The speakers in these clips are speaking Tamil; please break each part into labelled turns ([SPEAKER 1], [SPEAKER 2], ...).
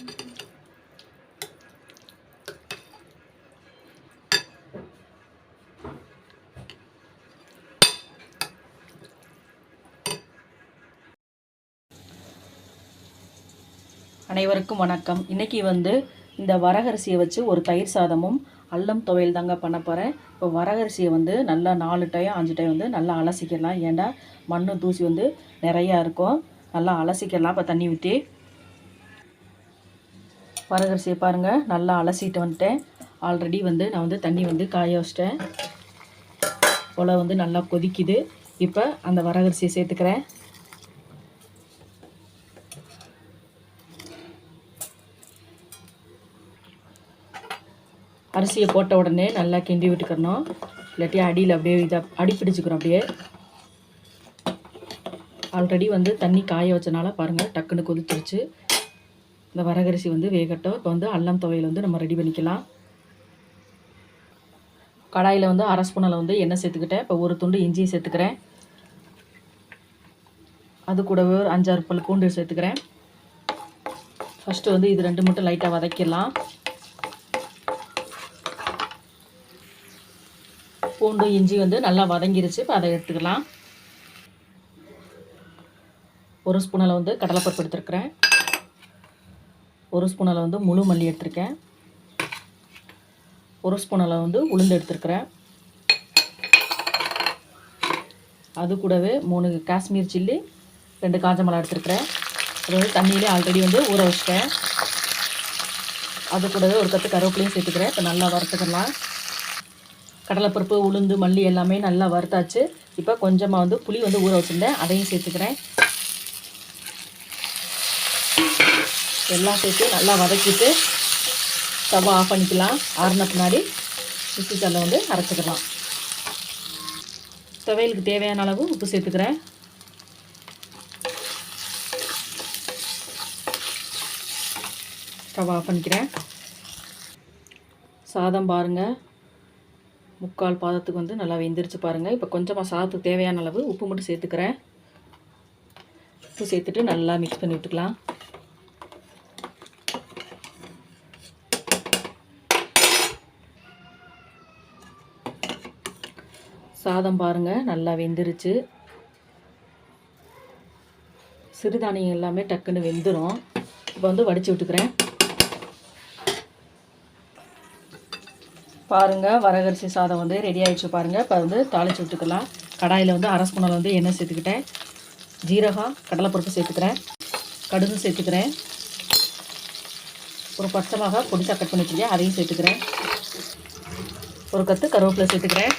[SPEAKER 1] அனைவருக்கும் வணக்கம். இன்னைக்கு வந்து இந்த வரகரிசியை வச்சு ஒரு தயிர் சாதமும் அல்லம் துவையல் தாங்க பண்ண போகிறேன் இப்போ வரகரிசியை வந்து நல்லா நாலு டைம் அஞ்சு டைம் வந்து நல்லா அலசிக்கலாம். ஏன்டா மண்ணு தூசி வந்து நிறையா இருக்கும். நல்லா அலசிக்கலாம். இப்போ தண்ணி ஊற்றி வரகரிசியை பாருங்கள் நல்லா அலசிட்டு வந்துட்டேன். ஆல்ரெடி வந்து நான் வந்து தண்ணி வந்து காய வச்சிட்டேன். உலை வந்து நல்லா கொதிக்குது. இப்போ அந்த வரகரிசியை சேர்த்துக்கிறேன். அரிசியை போட்ட உடனே நல்லா கிண்டி விட்டுக்கிறணும் இல்லாட்டி அடியில் அப்படியே இதாக அடி பிடிச்சிக்கிறோம் அப்படியே. ஆல்ரெடி வந்து தண்ணி காய வச்சனால பாருங்கள் டக்குன்னு கொதிச்சிருச்சு. இந்த வரகரிசி வந்து வேகட்டும். இப்போ வந்து அல்லம் துவையல் வந்து நம்ம ரெடி பண்ணிக்கலாம். கடாயில் வந்து அரை ஸ்பூனில் வந்து எண்ணெய் சேர்த்துக்கிட்டேன். இப்போ ஒரு துண்டு இஞ்சியும் சேர்த்துக்கிறேன். அது கூடவே ஒரு அஞ்சாறு பல் பூண்டு சேர்த்துக்கிறேன். ஃபஸ்ட்டு வந்து இது ரெண்டு மட்டும் லைட்டாக வதக்கிடலாம். பூண்டு இஞ்சி வந்து நல்லா வதங்கிருச்சு. இப்போ அதை எடுத்துக்கலாம். ஒரு ஸ்பூனில் வந்து கடலைப்பருப்பு எடுத்துருக்குறேன். ஒரு ஸ்பூனில் வந்து முழு மல்லி எடுத்திருக்கேன். ஒரு ஸ்பூனில் வந்து உளுந்து எடுத்துருக்கிறேன். அது கூடவே மூணு காஷ்மீர் சில்லி ரெண்டு காஞ்ச மிளகா எடுத்துருக்கிறேன். அது வந்து தண்ணியிலே ஆல்ரெடி வந்து ஊற வச்சிட்டேன். அது கூடவே ஒரு கற்று கருவேப்பிலையும் சேர்த்துக்கிறேன். இப்போ நல்லா வறுத்துக்கலாம். கடலைப்பருப்பு உளுந்து மல்லி எல்லாமே நல்லா வறுத்தாச்சு. இப்போ கொஞ்சமாக வந்து புளி வந்து ஊற வச்சுருந்தேன். அதையும் சேர்த்துக்கிறேன். எல்லாம் சேர்த்து நல்லா வதக்கிட்டு ஸ்டவ் ஆஃப் பண்ணிக்கலாம். ஆறுன பின்னாடி சுற்றி தலை வந்து அரைச்சிக்கலாம். துவையலுக்கு தேவையான அளவு உப்பு சேர்த்துக்கிறேன். ஸ்டவ் ஆஃப் பண்ணிக்கிறேன். சாதம் பாருங்கள் முக்கால் பாதத்துக்கு வந்து நல்லா வெந்திரிச்சு பாருங்கள் இப்போ கொஞ்சமாக சாதத்துக்கு தேவையான அளவு உப்பு மட்டும் சேர்த்துக்கிறேன். உப்பு சேர்த்துட்டு நல்லா மிக்ஸ் பண்ணி விட்டுக்கலாம். சாதம் பாருங்கள் நல்லா வெந்துருச்சு. சிறுதானியம் எல்லாமே டக்குன்னு வெந்துடும் இப்போ வந்து வடித்து விட்டுக்கிறேன். பாருங்கள் வரகரிசி சாதம் வந்து ரெடி ஆகிடுச்சு பாருங்கள் இப்போ வந்து தாளித்து விட்டுக்கலாம். கடாயில் வந்து அரை ஸ்பூனில் வந்து எண்ணெய் சேர்த்துக்கிட்டேன். ஜீரகம் கடலைப்பருப்பு சேர்த்துக்கிறேன். கடுகு சேர்த்துக்கிறேன். ஒரு பச்சை மிளகா பொடிசாக கட் பண்ணி வச்சுருக்கேன் அதையும் சேர்த்துக்கிறேன். ஒரு கத்து கருவேப்பிலை சேர்த்துக்கிறேன்.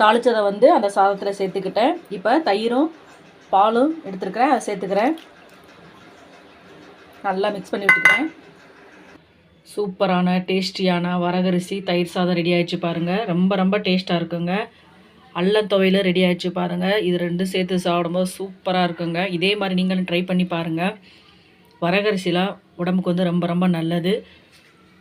[SPEAKER 1] தாளித்ததை வந்து அந்த சாதத்தில் சேர்த்துக்கிட்டேன். இப்போ தயிரும் பாலும் எடுத்துருக்கிறேன். அதை சேர்த்துக்கிறேன். நல்லா மிக்ஸ் பண்ணி விட்டுக்கிறேன். சூப்பரான டேஸ்டியான வரகரிசி தயிர் சாதம் ரெடி ஆயிடுச்சு பாருங்கள் ரொம்ப ரொம்ப டேஸ்ட்டாக இருக்குங்க. அல்ல துவையில் ரெடி ஆயிடுச்சு பாருங்கள் இது ரெண்டும் சேர்த்து சாப்பிடும்போது சூப்பராக இருக்குங்க. இதே மாதிரி நீங்களும் ட்ரை பண்ணி பாருங்கள் வரகரிசிலாம் உடம்புக்கு வந்து ரொம்ப ரொம்ப நல்லது.